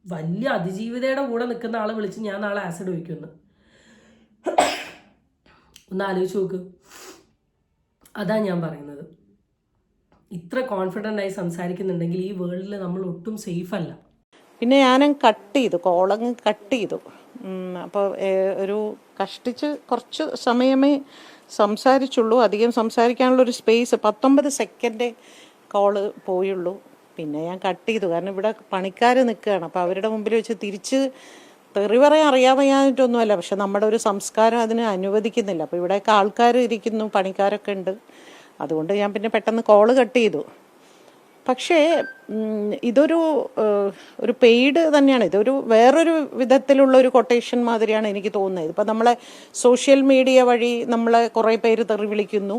വലിയ അതിജീവിതയുടെ കൂടെ നിൽക്കുന്ന ആളെ വിളിച്ച് ഞാൻ നാളെ ആസിഡ് ഒഴിക്കുന്നു ഒന്ന് ആലോചിച്ച് നോക്ക്. അതാ ഞാൻ പറയുന്നത്. ഇത്ര കോൺഫിഡന്റ് ആയി സംസാരിക്കുന്നുണ്ടെങ്കിൽ ഈ വേൾഡിൽ നമ്മൾ ഒട്ടും സേഫ് അല്ല. പിന്നെ ഞാനും കട്ട് ചെയ്തു കോളങ്ങ് കട്ട് ചെയ്തു. അപ്പോൾ ഒരു കഷ്ടിച്ച് കുറച്ച് സമയമേ സംസാരിച്ചുള്ളൂ. അധികം സംസാരിക്കാനുള്ള ഒരു സ്പേസ് പത്തൊമ്പത് സെക്കൻഡ് കോൾ പോയുള്ളൂ. പിന്നെ ഞാൻ കട്ട് ചെയ്തു. കാരണം ഇവിടെ പണിക്കാർ നിൽക്കുകയാണ്. അപ്പോൾ അവരുടെ മുമ്പിൽ വെച്ച് തിരിച്ച് തെറി പറയാൻ അറിയാമെയ്യാനിട്ടൊന്നുമല്ല പക്ഷെ നമ്മുടെ ഒരു സംസ്കാരം അതിന് അനുവദിക്കുന്നില്ല. അപ്പോൾ ഇവിടെയൊക്കെ ആൾക്കാർ ഇരിക്കുന്നു പണിക്കാരൊക്കെ ഉണ്ട്. അതുകൊണ്ട് ഞാൻ പിന്നെ പെട്ടെന്ന് കോൾ കട്ട് ചെയ്തു. പക്ഷേ ഇതൊരു ഒരു പെയ്ഡ് തന്നെയാണ്. ഇതൊരു വേറൊരു വിധത്തിലുള്ള ഒരു കൊട്ടേഷൻ മാതിരിയാണ് എനിക്ക് തോന്നുന്നത്. ഇപ്പം നമ്മളെ സോഷ്യൽ മീഡിയ വഴി നമ്മളെ കുറേ പേര് തെറി വിളിക്കുന്നു.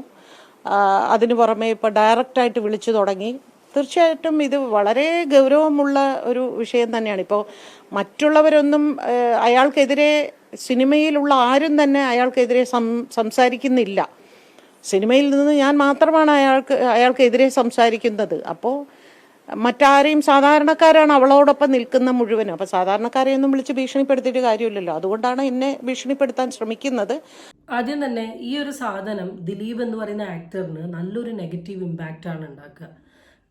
അതിന് പുറമെ ഇപ്പോൾ ഡയറക്റ്റായിട്ട് വിളിച്ചു തുടങ്ങി. തീർച്ചയായിട്ടും ഇത് വളരെ ഗൗരവമുള്ള ഒരു വിഷയം തന്നെയാണ്. ഇപ്പോൾ മറ്റുള്ളവരൊന്നും അയാൾക്കെതിരെ സിനിമയിലുള്ള ആരും തന്നെ അയാൾക്കെതിരെ സം സംസാരിക്കുന്നില്ല. സിനിമയിൽ നിന്ന് ഞാൻ മാത്രമാണ് അയാൾക്ക് അയാൾക്കെതിരെ സംസാരിക്കുന്നത്. അപ്പോൾ മറ്റാരെയും സാധാരണക്കാരാണ് അവളോടൊപ്പം നിൽക്കുന്ന മുഴുവനും. അപ്പോൾ സാധാരണക്കാരെയൊന്നും വിളിച്ച് ഭീഷണിപ്പെടുത്തിയിട്ട് കാര്യമില്ലല്ലോ. അതുകൊണ്ടാണ് എന്നെ ഭീഷണിപ്പെടുത്താൻ ശ്രമിക്കുന്നത്. ആദ്യം തന്നെ ഈ ഒരു സാധനം ദിലീപ് എന്ന് പറയുന്ന ആക്ടറിന് നല്ലൊരു നെഗറ്റീവ് ഇമ്പാക്റ്റ് ആണ് ഉണ്ടാക്കുക.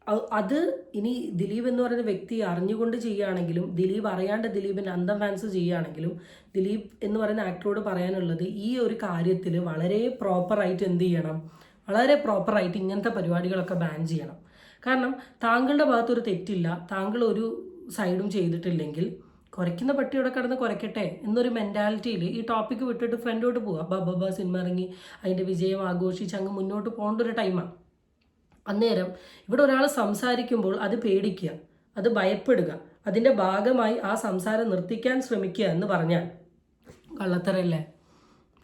അത് ഇനി ദിലീപ് എന്ന് പറയുന്ന വ്യക്തി അറിഞ്ഞുകൊണ്ട് ചെയ്യുകയാണെങ്കിലും ദിലീപ് അറിയാണ്ട് ദിലീപിന്റെ അന്തം ഫാൻസ് ചെയ്യുകയാണെങ്കിലും ദിലീപ് എന്ന് പറയുന്ന ആക്ടറോട് പറയാനുള്ളത് ഈ ഒരു കാര്യത്തിൽ വളരെ പ്രോപ്പറായിട്ട് എന്ത് ചെയ്യണം? വളരെ പ്രോപ്പറായിട്ട് ഇങ്ങനത്തെ പരിപാടികളൊക്കെ ബാൻ ചെയ്യണം. കാരണം താങ്കളുടെ ഭാഗത്തൊരു തെറ്റില്ല. താങ്കൾ ഒരു സൈഡും ചെയ്തിട്ടില്ലെങ്കിൽ കുറയ്ക്കുന്ന പട്ടി ഇവിടെ കിടന്ന് കുറയ്ക്കട്ടെ എന്നൊരു മെന്റാലിറ്റിയിൽ ഈ ടോപ്പിക്ക് വിട്ടിട്ട് ഫ്രണ്ടോട്ട് പോവുക ബബ സിനിമ ഇറങ്ങി അതിന്റെ വിജയം ആഘോഷിച്ച് അങ്ങ് മുന്നോട്ട് പോകേണ്ട ഒരു ടൈമാണ് അന്നേരം ഇവിടെ ഒരാൾ സംസാരിക്കുമ്പോൾ അത് പേടിക്കുക അത് ഭയപ്പെടുക അതിന്റെ ഭാഗമായി ആ സംസാരം നിർത്തിക്കാൻ ശ്രമിക്കുക എന്ന് പറഞ്ഞാൽ കള്ളത്തരല്ലേ?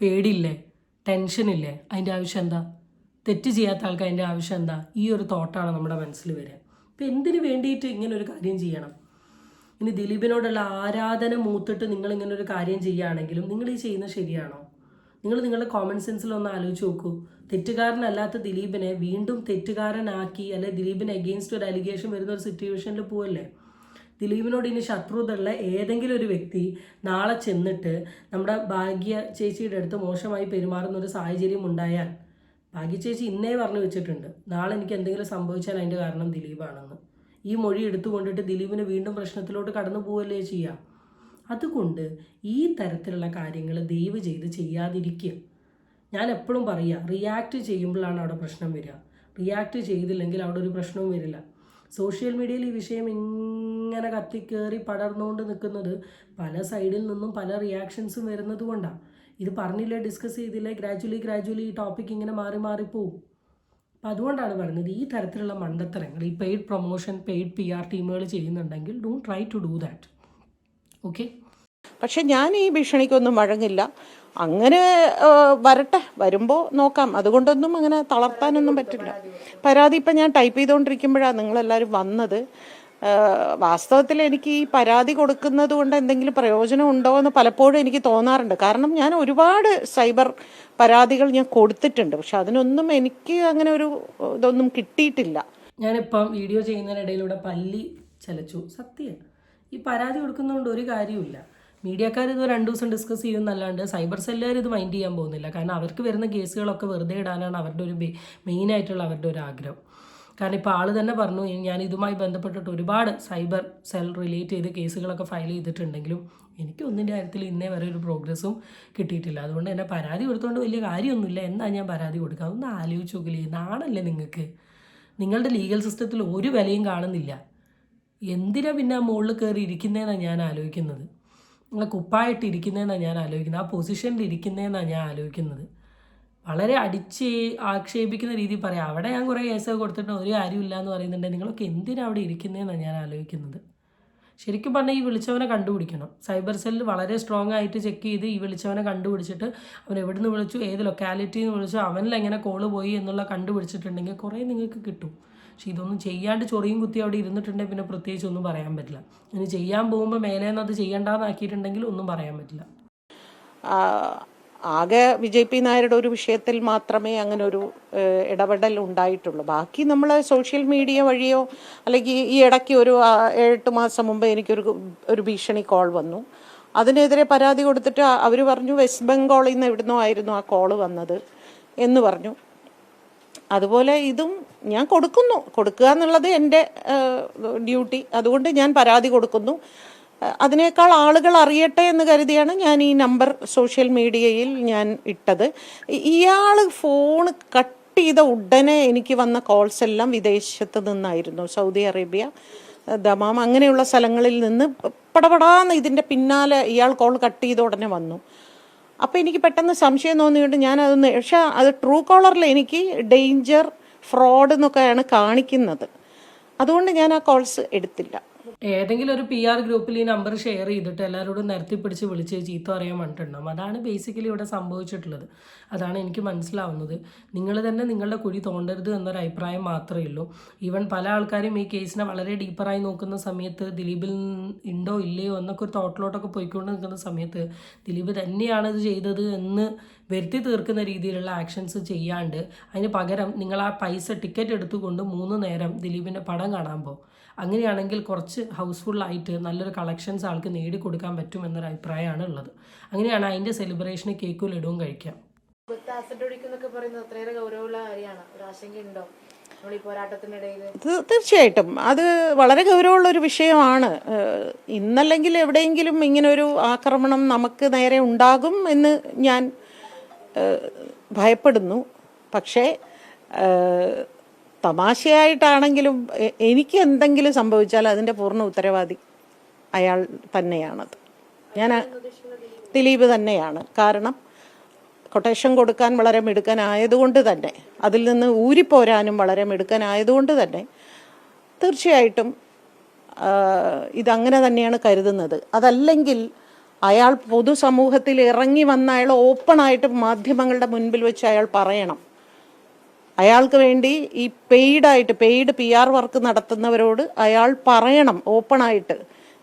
പേടിയില്ലേ? ടെൻഷനില്ലേ? അതിന്റെ ആവശ്യം എന്താ? തെറ്റ് ചെയ്യാത്ത ആൾക്ക് അതിന്റെ ആവശ്യം എന്താ? ഈ ഒരു തോട്ടാണ് നമ്മുടെ മനസ്സിൽ വരിക. ഇപ്പം എന്തിനു വേണ്ടിയിട്ട് ഇങ്ങനെ ഒരു കാര്യം ചെയ്യണം? ഇനി ദിലീപിനോടുള്ള ആരാധന മൂത്തിട്ട് നിങ്ങൾ ഇങ്ങനെ ഒരു കാര്യം ചെയ്യുകയാണെങ്കിലും നിങ്ങൾ ഈ ചെയ്യുന്നത് ശരിയാണോ? നിങ്ങൾ നിങ്ങളുടെ കോമൺ സെൻസിൽ ഒന്ന് ആലോചിച്ച് നോക്കൂ. തെറ്റുകാരനല്ലാത്ത ദിലീപിനെ വീണ്ടും തെറ്റുകാരനാക്കി അല്ലെ ദിലീപിന് എഗെയിൻസ്റ്റ് ഒരു അലിഗേഷൻ വരുന്ന ഒരു സിറ്റുവേഷനിൽ പോവല്ലേ? ദിലീപിനോട് ഇനി ശത്രുതയുള്ള ഏതെങ്കിലും ഒരു വ്യക്തി നാളെ ചെന്നിട്ട് നമ്മുടെ ഭാഗ്യ ചേച്ചിയുടെ അടുത്ത് മോശമായി പെരുമാറുന്ന ഒരു സാഹചര്യം ഉണ്ടായാൽ ഭാഗ്യ ചേച്ചി ഇന്നേ പറഞ്ഞു വെച്ചിട്ടുണ്ട് നാളെ എനിക്ക് എന്തെങ്കിലും സംഭവിച്ചാൽ അതിന്റെ കാരണം ദിലീപാണെന്ന്. ഈ മൊഴി എടുത്തുകൊണ്ടിട്ട് ദിലീപിന് വീണ്ടും പ്രശ്നത്തിലോട്ട് കടന്നു പോവല്ലേ ചെയ്യുക അതുകൊണ്ട് ഈ തരത്തിലുള്ള കാര്യങ്ങൾ ദയവ് ചെയ്ത് ചെയ്യാതിരിക്കുക. ഞാൻ എപ്പോഴും പറയുക റിയാക്ട് ചെയ്യുമ്പോഴാണ് അവിടെ പ്രശ്നം വരിക. റിയാക്ട് ചെയ്തില്ലെങ്കിൽ അവിടെ ഒരു പ്രശ്നവും വരില്ല. സോഷ്യൽ മീഡിയയിൽ ഈ വിഷയം ഇങ്ങനെ കത്തിക്കേറി പടർന്നുകൊണ്ട് നിൽക്കുന്നത് പല സൈഡിൽ നിന്നും പല റിയാക്ഷൻസും വരുന്നത് കൊണ്ടാണ് ഇത് പറഞ്ഞില്ലേ ഡിസ്കസ് ചെയ്തില്ലേ ഗ്രാജുവലി ഗ്രാജുവലി ഈ ടോപ്പിക് ഇങ്ങനെ മാറി മാറി പോകും അപ്പം അതുകൊണ്ടാണ് പറയുന്നത് ഈ തരത്തിലുള്ള മണ്ടത്തരങ്ങൾ ഈ paid promotion paid P R ടീമുകൾ ചെയ്യുന്നുണ്ടെങ്കിൽ don't try to do that okay. പക്ഷെ ഞാൻ ഈ ഭീഷണിക്കൊന്നും വഴങ്ങില്ല. അങ്ങനെ വരട്ടെ. വരുമ്പോൾ നോക്കാം. അതുകൊണ്ടൊന്നും അങ്ങനെ തളർത്താനൊന്നും പറ്റില്ല. പരാതി ഇപ്പം ഞാൻ ടൈപ്പ് ചെയ്തുകൊണ്ടിരിക്കുമ്പോഴാണ് നിങ്ങളെല്ലാവരും വന്നത്. വാസ്തവത്തിൽ എനിക്ക് ഈ പരാതി കൊടുക്കുന്നത് കൊണ്ട് എന്തെങ്കിലും പ്രയോജനം ഉണ്ടോ എന്ന് പലപ്പോഴും എനിക്ക് തോന്നാറുണ്ട്. കാരണം ഞാൻ ഒരുപാട് സൈബർ പരാതികൾ ഞാൻ കൊടുത്തിട്ടുണ്ട്. പക്ഷെ അതിനൊന്നും എനിക്ക് അങ്ങനെ ഒരു ഇതൊന്നും കിട്ടിയിട്ടില്ല. ഞാനിപ്പം വീഡിയോ ചെയ്യുന്നതിനിടയിലൂടെ പല്ലി ചലച്ചു. സത്യം. ഈ പരാതി കൊടുക്കുന്നതുകൊണ്ട് ഒരു കാര്യമില്ല മീഡിയക്കാർ ഇത് രണ്ടു ദിവസം ഡിസ്കസ് ചെയ്യുന്നല്ലാണ്ട് സൈബർ സെല്ലുകാർ ഇത് മൈൻഡ് ചെയ്യാൻ പോകുന്നില്ല. കാരണം അവർക്ക് വരുന്ന കേസുകളൊക്കെ വെറുതെ ഇടാനാണ് അവരുടെ ഒരു മെയിൻ ആയിട്ടുള്ള അവരുടെ ഒരു ആഗ്രഹം. കാരണം ഇപ്പോൾ ആൾ തന്നെ പറഞ്ഞു ഞാൻ ഇതുമായി ബന്ധപ്പെട്ടിട്ട് ഒരുപാട് സൈബർ സെൽ റിലേറ്റ് ചെയ്ത് കേസുകളൊക്കെ ഫയൽ ചെയ്തിട്ടുണ്ടെങ്കിലും എനിക്ക് ഒന്നിന്റെ കാര്യത്തിൽ ഇന്നേ വരെ ഒരു പ്രോഗ്രസ്സും കിട്ടിയിട്ടില്ല. അതുകൊണ്ട് എന്നെ പരാതി കൊടുത്തുകൊണ്ട് വലിയ കാര്യമൊന്നുമില്ല. എന്നാണ് ഞാൻ പരാതി കൊടുക്കുക ഒന്ന് ആലോചിച്ച് നോക്കില്ലേ നാണല്ലേ നിങ്ങൾക്ക്? നിങ്ങളുടെ ലീഗൽ സിസ്റ്റത്തിൽ ഒരു വിലയും കാണുന്നില്ല. എന്തിനാ പിന്നെ ആ മുകളിൽ കയറി ഇരിക്കുന്നതെന്നാണ് ഞാൻ ആലോചിക്കുന്നത്? നിങ്ങളെ കുപ്പായിട്ട് ഇരിക്കുന്നതെന്നാണ് ഞാൻ ആലോചിക്കുന്നത്? ആ പൊസിഷനിൽ ഇരിക്കുന്നതെന്നാണ് ഞാൻ ആലോചിക്കുന്നത്? വളരെ അടിച്ച് ആക്ഷേപിക്കുന്ന രീതിയിൽ പറയാം. അവിടെ ഞാൻ കുറേ കേസൊക്കെ കൊടുത്തിട്ടുണ്ട്. ഒരു കാര്യമില്ല എന്ന് പറയുന്നുണ്ട് നിങ്ങളൊക്കെ എന്തിനാണ് അവിടെ ഇരിക്കുന്നതെന്നാണ് ഞാൻ ആലോചിക്കുന്നത്? ശരിക്കും പറഞ്ഞാൽ ഈ വിളിച്ചവനെ കണ്ടുപിടിക്കണം. സൈബർ സെല്ലിൽ വളരെ സ്ട്രോങ് ആയിട്ട് ചെക്ക് ചെയ്ത് ഈ വിളിച്ചവനെ കണ്ടുപിടിച്ചിട്ട് അവൻ എവിടെ നിന്ന് വിളിച്ചു ഏത് ലൊക്കാലിറ്റിയിൽ നിന്ന് വിളിച്ചു അവനിൽ എങ്ങനെ കോൾ പോയി എന്നുള്ള കണ്ടുപിടിച്ചിട്ടുണ്ടെങ്കിൽ കുറേ നിങ്ങൾക്ക് കിട്ടും. പക്ഷെ ഇതൊന്നും ചെയ്യാണ്ട് ചൊറിയും കുത്തി അവിടെ ഇരുന്നിട്ടുണ്ടെങ്കിൽ പിന്നെ പ്രത്യേകിച്ച് ഒന്നും പറയാൻ പറ്റില്ല. ഇനി ചെയ്യാൻ പോകുമ്പോൾ മേലേന്ന് അത് ചെയ്യണ്ടാന്നാക്കിയിട്ടുണ്ടെങ്കിൽ ഒന്നും പറയാൻ പറ്റില്ല. ആകെ വിജയ് പി നായരുടെ ഒരു വിഷയത്തിൽ മാത്രമേ അങ്ങനെ ഒരു ഇടപെടൽ ഉണ്ടായിട്ടുള്ളൂ. ബാക്കി നമ്മൾ സോഷ്യൽ മീഡിയ വഴിയോ അല്ലെങ്കിൽ ഈ ഇടയ്ക്ക് ഒരു എട്ട് മാസം മുമ്പ് എനിക്കൊരു ഒരു ഭീഷണി കോൾ വന്നു. അതിനെതിരെ പരാതി കൊടുത്തിട്ട് അവർ പറഞ്ഞു വെസ്റ്റ് ബംഗാളിൽ നിന്ന് എവിടുന്നോ ആയിരുന്നു ആ കോൾ വന്നത് എന്ന് പറഞ്ഞു. അതുപോലെ ഇതും ഞാൻ കൊടുക്കുന്നു. കൊടുക്കുക എന്നുള്ളത് എന്റെ ഡ്യൂട്ടി. അതുകൊണ്ട് ഞാൻ പരാതി കൊടുക്കുന്നു. അതിനേക്കാൾ ആളുകൾ അറിയട്ടെ എന്ന് കരുതിയാണ് ഞാൻ ഈ നമ്പർ സോഷ്യൽ മീഡിയയിൽ ഞാൻ ഇട്ടത്. ഇയാൾ ഫോൺ കട്ട് ചെയ്ത ഉടനെ എനിക്ക് വന്ന കോൾസ് എല്ലാം വിദേശത്ത് നിന്നായിരുന്നു. സൗദി അറേബ്യ ദമാം അങ്ങനെയുള്ള സ്ഥലങ്ങളിൽ നിന്ന് പടപടാന്ന് ഇതിന്റെ പിന്നാലെ ഇയാൾ കോൾ കട്ട് ചെയ്ത ഉടനെ വന്നു. അപ്പോൾ എനിക്ക് പെട്ടെന്ന് സംശയം തോന്നിയിട്ട് ഞാൻ അതൊന്ന് പക്ഷേ അത് ട്രൂ കോളറിൽ എനിക്ക് ഡേഞ്ചർ ഫ്രോഡ് എന്നൊക്കെയാണ് കാണിക്കുന്നത്. അതുകൊണ്ട് ഞാൻ ആ കോൾസ് എടുത്തില്ല. ഏതെങ്കിലും ഒരു പി ആർ ഗ്രൂപ്പിൽ ഈ നമ്പർ ഷെയർ ചെയ്തിട്ട് എല്ലാവരോടും നിരത്തി പിടിച്ച് വിളിച്ച് ചീത്ത പറയാൻ വേണ്ടിയിട്ടുണ്ടാവും അതാണ് ബേസിക്കലി ഇവിടെ സംഭവിച്ചിട്ടുള്ളത്. അതാണ് എനിക്ക് മനസ്സിലാവുന്നത്. നിങ്ങൾ തന്നെ നിങ്ങളുടെ കുഴി തോണ്ടരുത് എന്നൊരു അഭിപ്രായം മാത്രമേ ഉള്ളൂ. ഈവൻ പല ആൾക്കാരും ഈ കേസിനെ വളരെ ഡീപ്പറായി നോക്കുന്ന സമയത്ത് ദിലീപിൽ ഉണ്ടോ ഇല്ലയോ എന്നൊക്കെ ഒരു തോട്ടിലോട്ടൊക്കെ പോയിക്കൊണ്ട് നിൽക്കുന്ന സമയത്ത് ദിലീപ് തന്നെയാണ് ഇത് ചെയ്തത് എന്ന് വരുത്തി തീർക്കുന്ന രീതിയിലുള്ള ആക്ഷൻസ് ചെയ്യാണ്ട് അതിന് പകരം നിങ്ങൾ ആ പൈസ ടിക്കറ്റ് എടുത്തുകൊണ്ട് മൂന്ന് നേരം ദിലീപിന്റെ പടം കാണാൻ പോകും അങ്ങനെയാണെങ്കിൽ കുറച്ച് ഹൗസ്ഫുള്ളായിട്ട് നല്ലൊരു കളക്ഷൻസ് ആൾക്ക് നേടിക്കൊടുക്കാൻ പറ്റും എന്നൊരു അഭിപ്രായമാണ് ഉള്ളത്. അങ്ങനെയാണ് അതിന്റെ സെലിബ്രേഷന് കേക്കും ലഡുവും കഴിക്കാം തീർച്ചയായിട്ടും. അത് വളരെ ഗൗരവമുള്ള ഒരു വിഷയമാണ്. ഇന്നല്ലെങ്കിൽ എവിടെയെങ്കിലും ഇങ്ങനൊരു ആക്രമണം നമുക്ക് നേരെ ഉണ്ടാകും എന്ന് ഞാൻ ഭയപ്പെടുന്നു. പക്ഷേ തമാശയായിട്ടാണെങ്കിലും എനിക്ക് എന്തെങ്കിലും സംഭവിച്ചാൽ അതിന്റെ പൂർണ ഉത്തരവാദി അയാൾ തന്നെയാണത്. ഞാൻ ദിലീപ് തന്നെയാണ്. കാരണം കൊട്ടേഷൻ കൊടുക്കാൻ വളരെ മിടുക്കനായതുകൊണ്ട് തന്നെ അതിൽ നിന്ന് ഊരിപ്പോരാനും വളരെ മിടുക്കനായതുകൊണ്ട് തന്നെ തീർച്ചയായിട്ടും ഇതങ്ങനെ തന്നെയാണ് കരുതുന്നത്. അതല്ലെങ്കിൽ അയാൾ പൊതുസമൂഹത്തിൽ ഇറങ്ങി വന്ന അയാൾ ഓപ്പണായിട്ട് മാധ്യമങ്ങളുടെ മുൻപിൽ വെച്ച് അയാൾ പറയണം. അയാൾക്ക് വേണ്ടി ഈ പെയ്ഡായിട്ട് പെയ്ഡ് പി ആർ വർക്ക് നടത്തുന്നവരോട് അയാൾ പറയണം ഓപ്പണായിട്ട്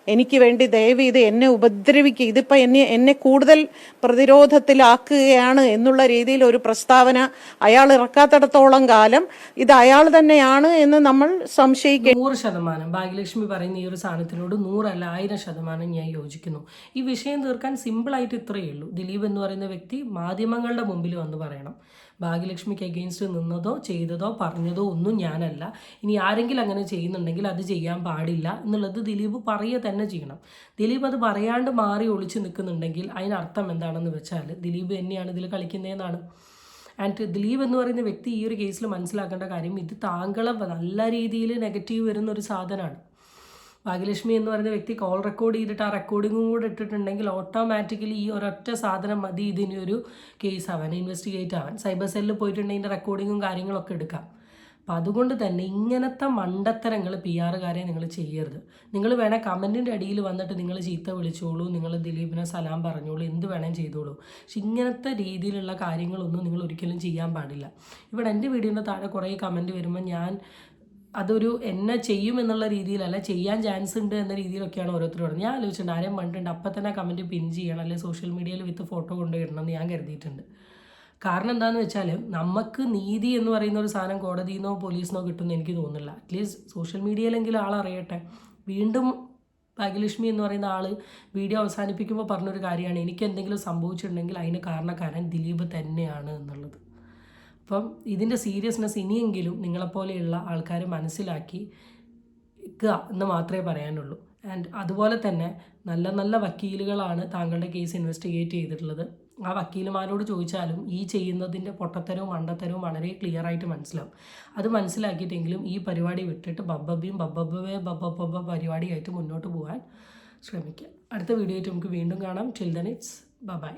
എനിക്ക് വേണ്ടി ദയവ് ഇത് എന്നെ ഉപദ്രവിക്കുക ഇതിപ്പോൾ എന്നെ എന്നെ കൂടുതൽ പ്രതിരോധത്തിലാക്കുകയാണ് എന്നുള്ള രീതിയിൽ ഒരു പ്രസ്താവന അയാൾ ഇറക്കാത്തിടത്തോളം കാലം ഇത് അയാൾ തന്നെയാണ് എന്ന് നമ്മൾ സംശയിക്കുക നൂറ് ശതമാനം. ഭാഗ്യലക്ഷ്മി പറയുന്ന ഈ ഒരു സാധനത്തിനോട് നൂറല്ല ആയിരം ശതമാനം ഞാൻ യോജിക്കുന്നു. ഈ വിഷയം തീർക്കാൻ സിമ്പിളായിട്ട് ഇത്രയേ ഉള്ളൂ. ദിലീപ് എന്ന് പറയുന്ന വ്യക്തി മാധ്യമങ്ങളുടെ മുമ്പിൽ വന്ന് പറയണം. ഭാഗ്യലക്ഷ്മിക്ക് അഗെയിൻസ്റ്റ് നിന്നതോ ചെയ്തതോ പറഞ്ഞതോ ഒന്നും ഞാനല്ല. ഇനി ആരെങ്കിലും അങ്ങനെ ചെയ്യുന്നുണ്ടെങ്കിൽ അത് ചെയ്യാൻ പാടില്ല എന്നുള്ളത് ദിലീപ് പറയുക തന്നെ ചെയ്യണം. ദിലീപ് അത് പറയാണ്ട് മാറി ഒളിച്ചു നിൽക്കുന്നുണ്ടെങ്കിൽ അതിനർത്ഥം എന്താണെന്ന് വെച്ചാൽ ദിലീപ് തന്നെയാണ് ഇതിൽ കളിക്കുന്നതെന്നാണ്. ആൻഡ് ദിലീപ് എന്ന് പറയുന്ന വ്യക്തി ഈ ഒരു കേസിൽ മനസ്സിലാക്കേണ്ട കാര്യം ഇത് താങ്കളെ നല്ല രീതിയിൽ നെഗറ്റീവ് വരുന്ന ഒരു സാധനമാണ്. ഭാഗ്യലക്ഷ്മി എന്ന് പറയുന്ന വ്യക്തി കോൾ റെക്കോർഡ് ചെയ്തിട്ട് ആ റെക്കോർഡിങ്ങും കൂടെ ഇട്ടിട്ടുണ്ടെങ്കിൽ ഓട്ടോമാറ്റിക്കലി ഈ ഒരൊറ്റ സാധനം മതി. ഇതിനൊരു കേസ് ആവാൻ ഇൻവെസ്റ്റിഗേറ്റ് ആവാൻ. സൈബർ സെല്ലിൽ പോയിട്ടുണ്ടെങ്കിൽ റെക്കോർഡിങ്ങും കാര്യങ്ങളൊക്കെ എടുക്കാം. അപ്പോൾ അതുകൊണ്ട് തന്നെ ഇങ്ങനത്തെ മണ്ടത്തരങ്ങൾ പി ആറുകാരെ നിങ്ങൾ ചെയ്യരുത്. നിങ്ങൾ വേണേൽ കമന്റിന്റെ അടിയിൽ വന്നിട്ട് നിങ്ങൾ ചീത്ത വിളിച്ചോളൂ നിങ്ങൾ ദിലീപിനെ സലാം പറഞ്ഞോളൂ എന്ത് വേണേലും ചെയ്തോളൂ. പക്ഷെ ഇങ്ങനത്തെ രീതിയിലുള്ള കാര്യങ്ങളൊന്നും നിങ്ങൾ ഒരിക്കലും ചെയ്യാൻ പാടില്ല. ഇവിടെ എന്റെ വീഡിയോന്റെ താഴെ കുറേ കമന്റ് വരുമ്പോൾ ഞാൻ അതൊരു എന്നെ ചെയ്യും എന്നുള്ള രീതിയിലല്ല ചെയ്യാൻ ചാൻസ് ഉണ്ട് എന്ന രീതിയിലൊക്കെയാണ് ഓരോരുത്തർ പറഞ്ഞത് ഞാൻ ആലോചിച്ചിട്ടുണ്ട് ആരെയും പണ്ടുണ്ട് അപ്പം തന്നെ കമന്റ് പിൻ ചെയ്യണം അല്ലെങ്കിൽ സോഷ്യൽ മീഡിയയിൽ വിത്ത് ഫോട്ടോ കൊണ്ടുവരണം എന്ന് ഞാൻ കരുതിയിട്ടുണ്ട്. കാരണം എന്താണെന്ന് വെച്ചാൽ നമുക്ക് നീതി എന്ന് പറയുന്ന ഒരു സാധനം കോടതിയിൽ നിന്നോ പോലീസിൽ നിന്നോ കിട്ടുമെന്ന് എനിക്ക് തോന്നുന്നില്ല. അറ്റ്ലീസ്റ്റ് സോഷ്യൽ മീഡിയയിലെങ്കിലും ആളറിയട്ടെ വീണ്ടും ഭാഗ്യലക്ഷ്മി എന്ന് പറയുന്ന ആൾ വീഡിയോ അവസാനിപ്പിക്കുമ്പോൾ പറഞ്ഞൊരു കാര്യമാണ് എനിക്ക് എന്തെങ്കിലും സംഭവിച്ചിട്ടുണ്ടെങ്കിൽ അതിന് കാരണക്കാരൻ ദിലീപ് തന്നെയാണ് എന്നുള്ളത്. അപ്പം ഇതിന്റെ സീരിയസ്നെസ് ഇനിയെങ്കിലും നിങ്ങളെപ്പോലെയുള്ള ആൾക്കാർ മനസ്സിലാക്കി എന്ന് മാത്രമേ പറയാനുള്ളൂ. ആൻഡ് അതുപോലെ തന്നെ നല്ല നല്ല വക്കീലുകളാണ് താങ്കളുടെ കേസ് ഇൻവെസ്റ്റിഗേറ്റ് ചെയ്തിട്ടുള്ളത്. ആ വക്കീലുമാരോട് ചോദിച്ചാലും ഈ ചെയ്യുന്നതിന്റെ പൊട്ടത്തരവും മണ്ടത്തരവും വളരെ ക്ലിയർ ആയിട്ട് മനസ്സിലാവും. അത് മനസ്സിലാക്കിയിട്ടെങ്കിലും ഈ പരിപാടി വിട്ടിട്ട് ബബ്ബബിയും ബബ്ബബേ ബബ്ബബ പരിപാടിയായിട്ട് മുന്നോട്ട് പോകാൻ ശ്രമിക്കുക. അടുത്ത വീഡിയോയിട്ട് നമുക്ക് വീണ്ടും കാണാം. Children it's by